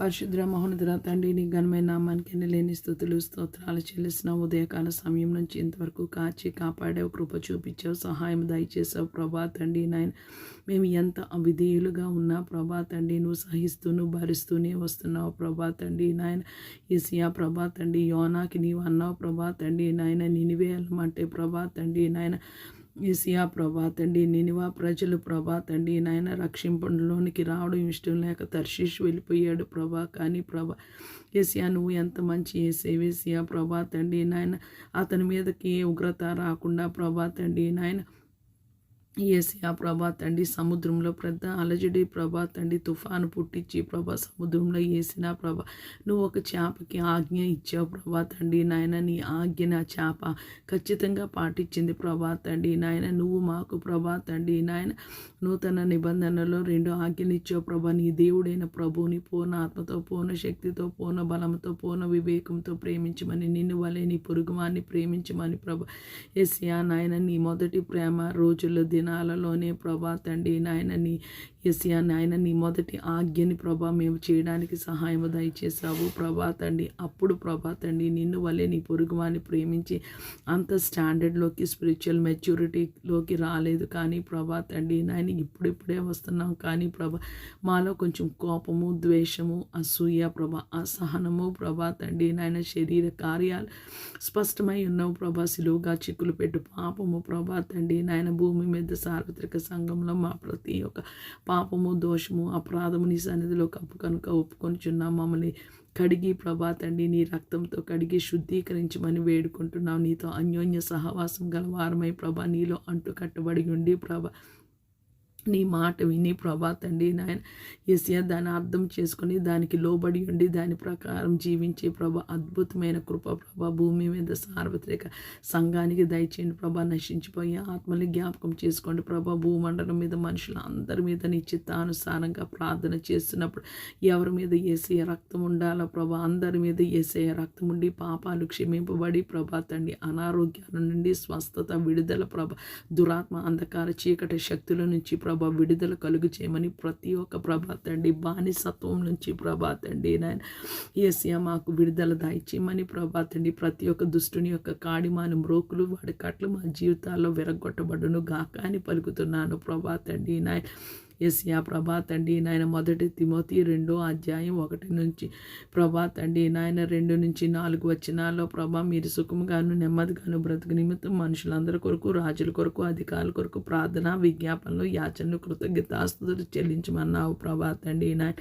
పరిశుద్ర మహోన్నతుల తండ్రి నీ ఘనమైన నామానికి లేని స్థుతులు స్తోత్రాలు చెల్లిసిన ఉదయకాల సమయం నుంచి ఇంతవరకు కాచి కాపాడావు కృప చూపించావు సహాయం దయచేసావు ప్రభా తండ్రి నాయన మేము ఎంత అవిధేయులుగా ఉన్నా ప్రభా తండ్రి నువ్వు సహిస్తూను భరిస్తూనే వస్తున్నావు. ప్రభా తండ్రి నాయన ఏసియా ప్రభా తండ్రి యోనాకి నీవు అన్నావు. ప్రభా తండ్రి నాయన నినివేయాలమంటే ప్రభా తండ్రి నాయన ఏసియా ప్రభా తండ్రి నినివా ప్రజలు ప్రభా తండ్రి నాయన రక్షింపంలోనికి రావడం ఇష్టం లేక తర్షీష్ వెళ్ళిపోయాడు ప్రభా. కానీ ప్రభా ఏసియా నువ్వు ఎంత మంచి ఏసేవేసియా ప్రభా తండ్రి నాయన అతని మీదకి ఏ ఉగ్రత రాకుండా ప్రభా తండ్రి నాయన ఏసియా ప్రభా తండ్రి సముద్రంలో పెద్ద అలజడి ప్రభా తండ్రి తుఫాను పుట్టించి ప్రభా సముద్రంలో వేసిన ప్రభా నువ్వు ఒక చేపకి ఆజ్ఞ ఇచ్చావు ప్రభా తండ్రి నాయన నీ ఆజ్ఞ నా చేప ఖచ్చితంగా పాటించింది ప్రభా తండ్రి నాయన నువ్వు మాకు ప్రభా తండ్రి నాయన నూతన నిబంధనలో రెండు ఆజ్ఞలు ఇచ్చావు ప్రభా. నీ దేవుడైన ప్రభుని పూర్ణ ఆత్మతో పూర్ణ శక్తితో పూర్ణ బలంతో పూర్ణ వివేకంతో ప్రేమించమని నిన్ను వలె నీ పొరుగుమాన్ని ప్రేమించమని ప్రభా ఎస్యా నాయన నీ మొదటి ప్రేమ రోజుల్లో దినాలలోనే ప్రభా తండ్రి నాయన నీ ఎస్యా నాయన నీ మొదటి ఆజ్ఞని ప్రభా మేము చేయడానికి సహాయం దయచేసావు ప్రభా తండ్రి అప్పుడు ప్రభా తండ్రి నిన్ను వల్లే నీ పొరుగువాన్ని ప్రేమించి అంత స్టాండర్డ్లోకి స్పిరిచువల్ మెచ్యూరిటీలోకి రాలేదు. కానీ ప్రభా తండ్రి నాయన ఇప్పుడిప్పుడే వస్తున్నాం కానీ ప్రభా మాలో కొంచెం కోపము ద్వేషము అసూయ ప్రభా అసహనము ప్రభా తండ్రి నాయన శరీర కార్యాలు స్పష్టమై ఉన్నావు ప్రభా. సిలువుగా చిక్కులు పెట్టు పాపము ప్రభా తండ్రి నాయన భూమి మీద సార్వత్రిక సంఘంలో మా ప్రతి ఒక్క పాపము దోషము అపరాధము నీ సన్నిధిలో కప్పు కనుక ఒప్పుకొనిచున్నాం మమ్మల్ని కడిగి ప్రభా తండ్రి నీ రక్తంతో కడిగి శుద్ధీకరించమని వేడుకుంటున్నాం నీతో అన్యోన్య సహవాసం గల వారమై ప్రభా నీలో అంటు కట్టబడి ఉండి ప్రభా నీ మాట విని ప్రభా తండ్రి నాయన ఎస్యా దాన్ని అర్థం చేసుకుని దానికి లోబడి ఉండి దాని ప్రకారం జీవించే ప్రభా అద్భుతమైన కృప ప్రభా భూమి మీద సార్వత్రిక సంఘానికి దయచేయండి ప్రభా నశించిపోయి ఆత్మని జ్ఞాపకం చేసుకోండి ప్రభా భూమండలం మీద మనుషుల అందరి మీద నీ చిత్తానుసారంగా ప్రార్థన చేస్తున్నప్పుడు ఎవరి మీద ఏసే రక్తం ఉండాలో ప్రభా అందరి మీద ఏసే రక్తం ఉండి పాపాలు క్షమింపబడి ప్రభా తండ్రి అనారోగ్యాల నుండి స్వస్థత విడుదల ప్రభ దురాత్మ అంధకార చీకటి శక్తుల నుంచి ప్రభ విడుదల కలుగు చేయమని ప్రతి ఒక్క ప్రభా తండ్రి బానిసత్వం నుంచి ప్రభా తండ్రి నాయన ఏసియా మాకు విడుదల దాయిచేయమని ప్రభా తండ్రి ప్రతి ఒక్క దుష్టుని యొక్క కాడిమాని మ్రోకులు వాడి కట్లు మా జీవితాల్లో విరగొట్టబడును గాక అని పలుకుతున్నాను ప్రభా తండ్రి నాయన. ఎస్యా ప్రభా తండ్రి నాయన మొదటి తిమోతి రెండో అధ్యాయం ఒకటి నుంచి. ప్రభా తండ్రి నాయన రెండు నుంచి నాలుగు వచనాల్లో ప్రభా మీరు సుఖముగాను నెమ్మదిగాను బ్రతుకు నిమిత్తం మనుషులందరి కొరకు రాజుల కొరకు అధికారుల కొరకు ప్రార్థన విజ్ఞాపనలు యాచనలు కృతజ్ఞతాస్తులు చెల్లించమన్నావు ప్రభా తండ్రి నాయన.